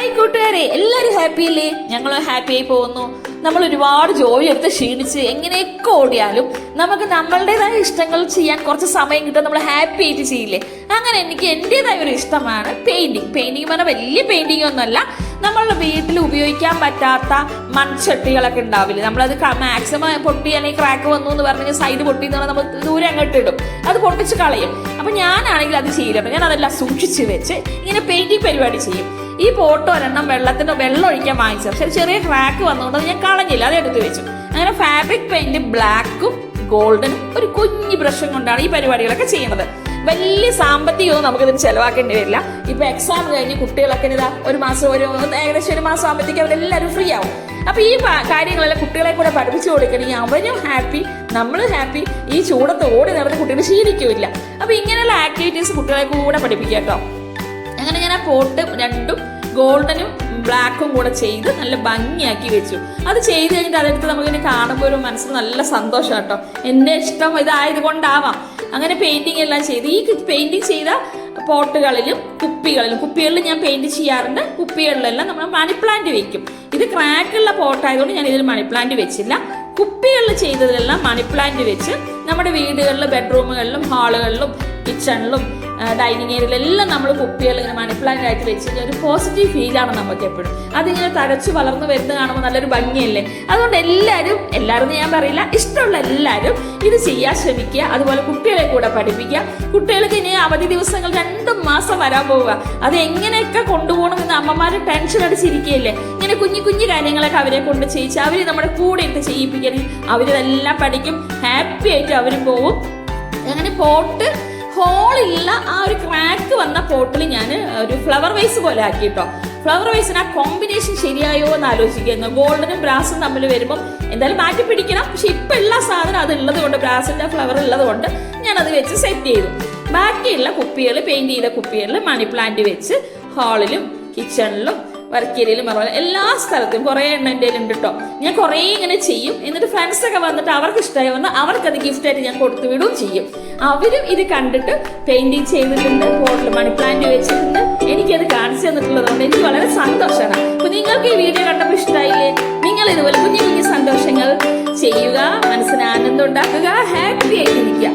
Hi കൂട്ടുകാരെ. എല്ലാവരും happy അല്ലേ? ഞങ്ങൾ ഹാപ്പി ആയി പോകുന്നു. നമ്മൾ ഒരുപാട് ജോലി എടുത്ത് ക്ഷീണിച്ച് എങ്ങനെയൊക്കെ ഓടിയാലും നമുക്ക് നമ്മളുടേതായ ഇഷ്ടങ്ങൾ ചെയ്യാൻ കുറച്ച് സമയം കിട്ടും. നമ്മൾ ഹാപ്പി ആയിട്ട് ചെയ്യില്ലേ? അങ്ങനെ എനിക്ക് എന്റെതായ ഒരു ഇഷ്ടമാണ് പെയിന്റിങ് പെയിന്റിങ് പറഞ്ഞാൽ വലിയ പെയിന്റിംഗ് ഒന്നുമല്ല. നമ്മളുടെ വീട്ടിൽ ഉപയോഗിക്കാൻ പറ്റാത്ത മൺചട്ടികളൊക്കെ ഉണ്ടാവില്ലേ? നമ്മളത് മാക്സിമം പൊട്ടി അല്ലെങ്കിൽ ക്രാക്ക് വന്നു എന്ന് പറഞ്ഞാൽ സൈഡ് പൊട്ടി എന്ന് പറഞ്ഞാൽ നമ്മൾ ദൂരെ അങ്ങോട്ട് ഇടും. അത് പൊട്ടിച്ച് കളയും. അപ്പൊ ഞാനാണെങ്കിൽ അത് ചെയ്യില്ല. ഞാൻ അതെല്ലാം സൂക്ഷിച്ച് വെച്ച് ഇങ്ങനെ പെയിന്റിങ് പരിപാടി ചെയ്യും. ഈ പോട്ട് ഒരെണ്ണം വെള്ളത്തിന്റെ വെള്ളം ഒഴിക്കാൻ വാങ്ങിച്ചു. പക്ഷെ ചെറിയ ക്രാക്ക് വന്നുകൊണ്ട് ഞാൻ കളഞ്ഞില്ല അത് എടുത്തു വെച്ചു. അങ്ങനെ ഫാബ്രിക് പെയിന്റ് ബ്ലാക്കും ഗോൾഡനും ഒരു കുഞ്ഞു ബ്രഷും കൊണ്ടാണ് ഈ പരിപാടികളൊക്കെ ചെയ്യുന്നത്. വലിയ സാമ്പത്തികമൊന്നും നമുക്കിതിന് ചെലവാക്കേണ്ടി വരില്ല. ഇപ്പൊ എക്സാം കഴിഞ്ഞ് കുട്ടികളൊക്കെ ഇതാ ഒരു മാസം ഒരു ഏകദേശം ഒരു മാസം ആകുമ്പോഴത്തേക്ക് അവരെല്ലാവരും ഫ്രീ ആവും. അപ്പൊ ഈ കാര്യങ്ങളെല്ലാം കുട്ടികളെ കൂടെ പഠിപ്പിച്ചു കൊടുക്കണമെങ്കിൽ അവനും ഹാപ്പി നമ്മളും ഹാപ്പി ഈ ചൂടത്ത് ഓടി നടന്ന് കുട്ടികൾ ശീലിക്കില്ല. അപ്പൊ ഇങ്ങനെയുള്ള ആക്ടിവിറ്റീസ് കുട്ടികളെ കൂടെ പഠിപ്പിക്കാം കേട്ടോ. അങ്ങനെ പോട്ട് രണ്ടും ഗോൾഡനും ബ്ലാക്കും കൂടെ ചെയ്ത് നല്ല ഭംഗിയാക്കി വെച്ചു. അത് ചെയ്ത് കഴിഞ്ഞിട്ട് അതെടുത്ത് നമുക്കിങ്ങനെ കാണുമ്പോൾ ഒരു മനസ്സിന് നല്ല സന്തോഷം കേട്ടോ എന്റെ ഇഷ്ടം ഇതായത് കൊണ്ടാവാം അങ്ങനെ പെയിന്റിംഗ് എല്ലാം ചെയ്ത്. ഈ പെയിന്റിംഗ് ചെയ്ത പോട്ടുകളിലും കുപ്പികളിലും കുപ്പികളിൽ ഞാൻ പെയിന്റ് ചെയ്യാറുണ്ട്. കുപ്പികളിലെല്ലാം നമ്മൾ മണി പ്ലാന്റ് വെക്കും. ഇത് ക്രാക്കുള്ള പോട്ടായതുകൊണ്ട് ഞാൻ ഇതിൽ മണി പ്ലാന്റ് വെച്ചില്ല. കുപ്പികളിൽ ചെയ്തതിലെല്ലാം മണി പ്ലാന്റ് വെച്ച് നമ്മുടെ വീടുകളിലും ബെഡ്റൂമുകളിലും ഹാളുകളിലും കിച്ചണിലും ഡൈനിങ് ഏരിയയിലെല്ലാം നമ്മൾ കുപ്പികൾ ഇങ്ങനെ മണിപ്ലാന്റ് ആയിട്ട് വെച്ച് കഴിഞ്ഞാൽ ഒരു പോസിറ്റീവ് ഫീലാണ് നമുക്ക് എപ്പോഴും. അതിങ്ങനെ തഴച്ചു വളർന്നു വരുന്നത് കാണുമ്പോൾ നല്ലൊരു ഭംഗിയല്ലേ? അതുകൊണ്ട് എല്ലാവരും എല്ലാവരും ഞാൻ പറയില്ല ഇഷ്ടമുള്ള എല്ലാവരും ഇത് ചെയ്യാൻ ശ്രമിക്കുക. അതുപോലെ കുട്ടികളെ കൂടെ പഠിപ്പിക്കുക. കുട്ടികൾക്ക് ഇനി അവധി ദിവസങ്ങൾ രണ്ടും മാസം വരാൻ പോവുക. അത് എങ്ങനെയൊക്കെ കൊണ്ടുപോകണമെന്ന് അമ്മമാർ ടെൻഷൻ അടിച്ചിരിക്കുകയല്ലേ? ഇങ്ങനെ കുഞ്ഞു കുഞ്ഞു കാര്യങ്ങളൊക്കെ അവരെ കൊണ്ട് ചെയ്യിച്ച് അവർ നമ്മുടെ കൂടെ ഇട്ട് ചെയ്യിപ്പിക്കണേ അവരിതെല്ലാം പഠിക്കും. ഹാപ്പി ആയിട്ട് അവരും പോവും. അങ്ങനെ പോട്ട് ഹോളില്ല ആ ഒരു ക്രാക്ക് വന്ന പോട്ടിൽ ഞാൻ ഒരു ഫ്ലവർ വൈസ് പോലെ ആക്കി കേട്ടോ ഫ്ലവർ വൈസിന് ആ കോമ്പിനേഷൻ ശരിയായോ എന്ന് ആലോചിക്കുന്നു. ഗോൾഡനും ബ്രാസും തമ്മിൽ വരുമ്പോൾ എന്തായാലും മാറ്റി പിടിക്കണം. പക്ഷെ ഇപ്പം എല്ലാ സാധനം അത് ഉള്ളത് കൊണ്ട് ബ്രാസിന്റെ ഫ്ലവർ ഉള്ളത് കൊണ്ട് ഞാനത് വെച്ച് സെറ്റ് ചെയ്തു. ബാക്കിയുള്ള കുപ്പികൾ പെയിന്റ് ചെയ്ത കുപ്പികളിൽ മണി പ്ലാന്റ് വെച്ച് ഹാളിലും കിച്ചണിലും വർക്കേരിയിലും പറഞ്ഞ എല്ലാ സ്ഥലത്തും കുറേ എണ്ണം എന്റെ ഉണ്ട് കേട്ടോ ഞാൻ കുറേ ഇങ്ങനെ ചെയ്യും. എന്നിട്ട് ഫ്രണ്ട്സ് ഒക്കെ വന്നിട്ട് അവർക്ക് ഇഷ്ടമായി വന്ന് അവർക്കത് ഗിഫ്റ്റ് ആയിട്ട് ഞാൻ കൊടുത്തു വിടുകയും ചെയ്യും. അവരും ഇത് കണ്ടിട്ട് പെയിന്റിങ് ചെയ്തിട്ടുണ്ട് ബോർഡിൽ മണി പ്ലാന്റ് വെച്ചിട്ടുണ്ട്. എനിക്കത് കാണിച്ചു തന്നിട്ടുള്ളത് കൊണ്ട് എനിക്ക് വളരെ സന്തോഷമാണ് അപ്പൊ നിങ്ങൾക്ക് ഈ വീഡിയോ കണ്ടപ്പോൾ ഇഷ്ടമായില്ലേ നിങ്ങൾ ഇതുപോലെ കുഞ്ഞു കുഞ്ഞു സന്തോഷങ്ങൾ ചെയ്യുക മനസ്സിന് ആനന്ദം ഉണ്ടാക്കുക ഹാപ്പി ആയിട്ടിരിക്കുക.